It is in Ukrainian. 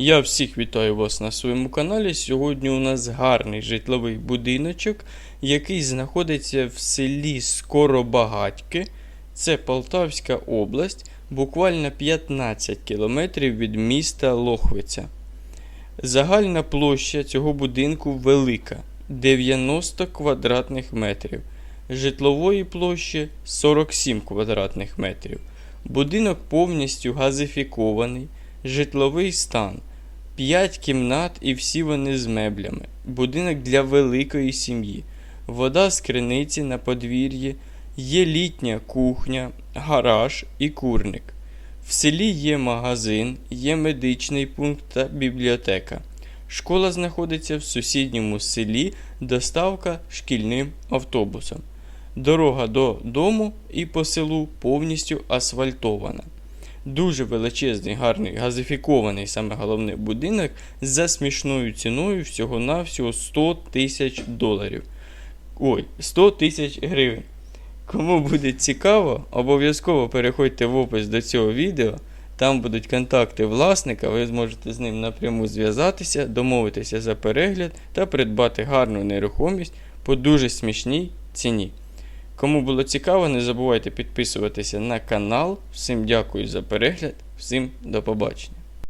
Я всіх вітаю вас на своєму каналі. Сьогодні у нас гарний житловий будиночок, який знаходиться в селі Скоробагатьки. Це Полтавська область, буквально 15 кілометрів від міста Лохвиця. Загальна площа цього будинку велика 90 квадратних метрів. Житлової площі 47 квадратних метрів. Будинок повністю газифікований, житловий стан. 5 кімнат і всі вони з меблями. Будинок для великої сім'ї. Вода з криниці на подвір'ї, є літня кухня, гараж і курник. В селі є магазин, є медичний пункт та бібліотека. Школа знаходиться в сусідньому селі, доставка шкільним автобусом. Дорога до дому і по селу повністю асфальтована. Дуже величезний, гарний, газифікований саме головне будинок за смішною ціною всього-навсього 100 тисяч доларів. Ой, 100 тисяч гривень. Кому буде цікаво, обов'язково переходьте в опис до цього відео. Там будуть контакти власника, ви зможете з ним напряму зв'язатися, домовитися за перегляд та придбати гарну нерухомість по дуже смішній ціні. Кому було цікаво, не забувайте підписуватися на канал. Всім дякую за перегляд, всім до побачення.